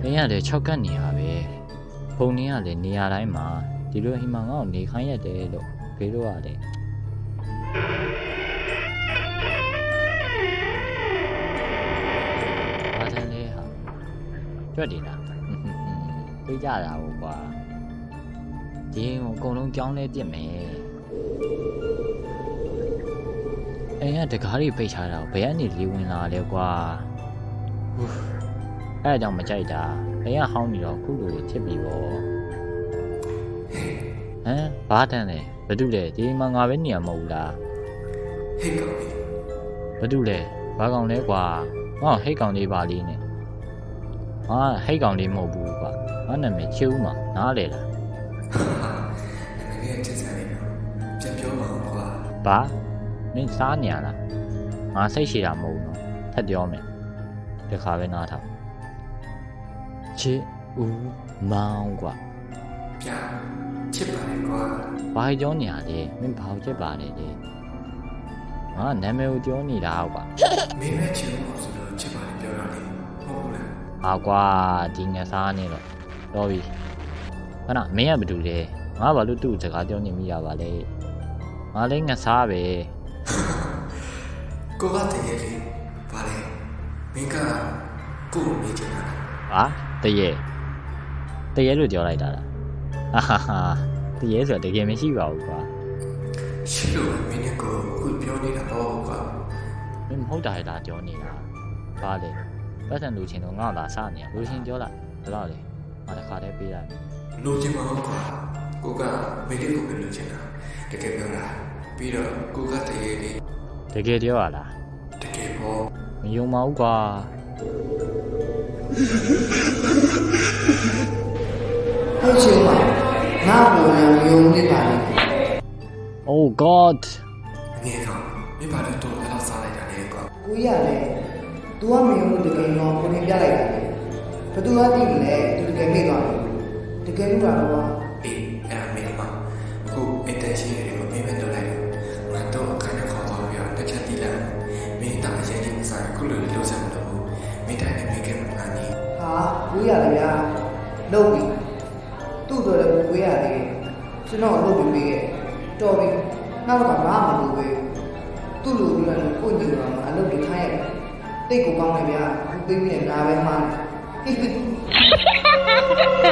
ကလည်း၆ကတ်နေရပဲဖုန်နေကလည်းနေရာတိုင်းမှာဒီလိုအိမ်မှာငါ့ကိုနေခိုင်းရတယ်လို့ဖေတို့ကလည်းဘာတန်းလဲဟာကြွက်တယ်လားသိကြတာဟုတ်ကွာဒီအိမ်ကိုအကုန်လုံးကြောင်းလဲပြစ်မယ်အိမ်ကတကားတွေပိတ်ထားတာကိုဘယ်ကနေလေဝင်လာလဲကွာဟူး အဲ့ဒါကြောင့်မကြိုက်တာအိမ်ကဟောင်းနေတော့ခုလိုဖြစ်ပြီပေါ့ဟမ်ဘာတန်းလဲဘာတူလဲဒီအိမ်မှာငါပဲနေရမဟုတ်ဘူးလားဟေ့ကောင်လေးဘာတူလဲဘာကောင်လဲကွာငါ့ကိုဟိတ်ကောင်လေးပါလေးနဲ့ငါဟိတ်ကောင်လေးမဟုတ်ဘူးကွာငါနာမည်ချေဦးမှာနားလေလားငငယ်ချက်စားနေတော့ပြန်ပြောပါဦးကွာဘာမင်းစားနေရလားငါစိတ်ရှိတာမဟုတ်ဘူးနော်ထပ်ပြောမယ်ဒီခါပဲနားထောင် ချေဦးမောင်ကွာပြချစ်ပါလေကွာဘာကြောနေရလဲမင်းဘာကိုချက်ပါလဲလေငါနာမည်ကိုပြောနေတာကွာမင်းနဲ့ချစ်ဖို့ဆိုလို့ချစ်ပါလေပြောတော့လေဟုတ်ဘူးလားဟာကွာဒီငါစားနေတော့တော်ပြီခဏမင်းကဘာတူလဲငါဘာလို့သူ့စကားပြောနေမိရပါလဲငါလည်းငါစားပဲကိုကတကယ်လေပါလေမင်းကကိုကိုမေးချင်တာဟာ တရေတရေလို့ပြောလိုက်တာလားအာဟာဟာတရေဆိုတာတကယ်မရှိပါဘူးကွာရှိလို့မင်းနဲ့ကိုခုပြောနေတာပေါ့ကွာမင်းမဟုတ်တာလားပြောနေတာဘာလဲပတ်စံလူချင်းတော့ငါ့လာစနေရလူချင်းပြောလိုက်ဘယ်တော့လဲငါတစ်ခါတည်းပေးလိုက်မယ်လိုချင်ပါဘူးကွာကိုကမင်းနဲ့ကိုပဲလိုချင်တာတကယ်ပြောတာပြီးတော့ကိုကတကယ်လေတကယ်ပြောရလားတကယ်ပေါ့မယုံပါဘူးကွာ ဘုံနဲ့ယုံနေပါလေ Oh god ငယ်ကောင်မင်းဘာလို့တော့အဲ့လိုစားလိုက်တာလဲကွာကိုကြီးကလည်း तू ကမယုံလို့တကယ်တော့ကိုနေပြလိုက်တာလေဘယ်သူကသိမလဲ तू တကယ်မိသွားတယ်တကယ်လို့တော့အေးအဲ့ဒါမင်းမအခုအတန်ရှိနေတယ်ကိုမင်းပဲလုပ်လိုက်တော့ငါတော့အခါနဲ့ခေါ်သွားပြီးတော့တစ်ချက်တီးလိုက်မင်းတာရဲ့ချင်းစားခုလိုလိုစမ်းမလို့မင်းတိုင်းနဲ့မိခင်မနာနေဟာကိုကြီးရတယ်ဗျာလုပ်ပြီသူ့တို့လည်းကိုကြီးရတယ် ကျွန်တော်လုပ်ပြီးပြီတော်ပြီနောက်ကငါမလုပ်ပဲသူ့လိုပြီးတော့ကိုညီတော်ကအလုပ်တွေခိုင်းရတယ်တိတ်ကိုကောင်းတယ်ဗျာအခုသိပြီးရင်ငါပဲမှားတယ်ဟိဟိ